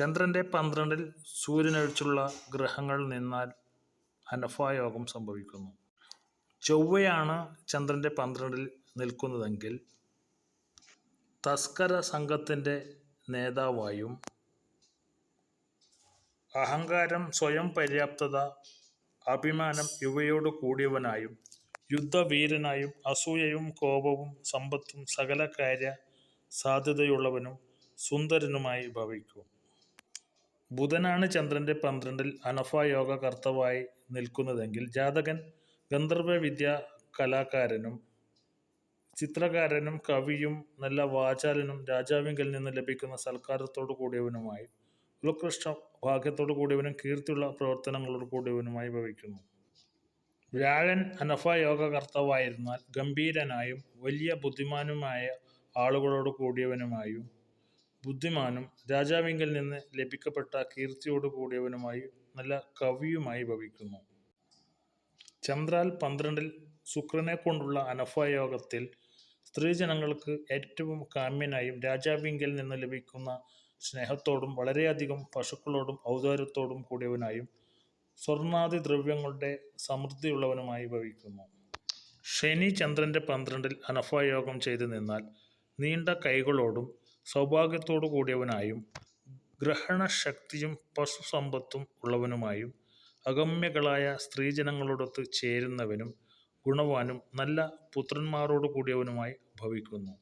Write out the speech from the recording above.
ചന്ദ്രന്റെ പന്ത്രണ്ടിൽ സൂര്യനൊഴിച്ചുള്ള ഗ്രഹങ്ങൾ നിന്നാൽ അനഫായോഗം സംഭവിക്കുന്നു. ചൊവ്വയാണ് ചന്ദ്രന്റെ പന്ത്രണ്ടിൽ നിൽക്കുന്നതെങ്കിൽ തസ്കര സംഘത്തിന്റെ നേതാവായും അഹങ്കാരം സ്വയം പര്യാപ്തത അഭിമാനം ഇവയോട് കൂടിയവനായും യുദ്ധവീരനായും അസൂയയും കോപവും സമ്പത്തും സകല കാര്യ സാധ്യതയുള്ളവനും സുന്ദരനുമായി ഭവിക്കും. ബുധനാണ് ചന്ദ്രന്റെ പന്ത്രണ്ടിൽ അനഫ യോഗ കർത്തവായി നിൽക്കുന്നതെങ്കിൽ ജാതകൻ ഗന്ധർവ വിദ്യ കലാകാരനും ചിത്രകാരനും കവിയും നല്ല വാചാലനും രാജാവിങ്കൽ നിന്ന് ലഭിക്കുന്ന സൽക്കാരത്തോടു കൂടിയവനുമായി ഉത്കൃഷ്ട ഭാഗ്യത്തോടു കൂടിയവനും കീർത്തിയുള്ള പ്രവർത്തനങ്ങളോട് കൂടിയവനുമായി ഭവിക്കുന്നു. വ്യാഴൻ അനഫ യോഗ കർത്താവായിരുന്നാൽ ഗംഭീരനായും വലിയ ബുദ്ധിമാനുമായ ആളുകളോട് കൂടിയവനുമായും ബുദ്ധിമാനും രാജാവിങ്കൽ നിന്ന് ലഭിക്കപ്പെട്ട കീർത്തിയോട് കൂടിയവനുമായി നല്ല കവിയുമായി ഭവിക്കുന്നു. ചന്ദ്രാൽ പന്ത്രണ്ടിൽ ശുക്രനെ കൊണ്ടുള്ള അനഫായോഗത്തിൽ സ്ത്രീജനങ്ങൾക്ക് ഏറ്റവും കാമ്യനായും രാജാവിങ്കൽ നിന്ന് ലഭിക്കുന്ന സ്നേഹത്തോടും വളരെയധികം പശുക്കളോടും ഔദാര്യത്തോടും കൂടിയവനായും സ്വർണാദി ദ്രവ്യങ്ങളുടെ സമൃദ്ധിയുള്ളവനുമായി ഭവിക്കുന്നു. ശനി ചന്ദ്രന്റെ പന്ത്രണ്ടിൽ അനഫായോഗം ചെയ്തു നിന്നാൽ നീണ്ട കൈകളോടും സൗഭാഗ്യത്തോടു കൂടിയവനായും ഗ്രഹണശക്തിയും പശുസമ്പത്തും ഉള്ളവനുമായും അഗമ്യകളായ സ്ത്രീജനങ്ങളോടൊത്ത് ചേരുന്നവനും ഗുണവാനും നല്ല പുത്രന്മാരോടു കൂടിയവനുമായി ഭവിക്കുന്നു.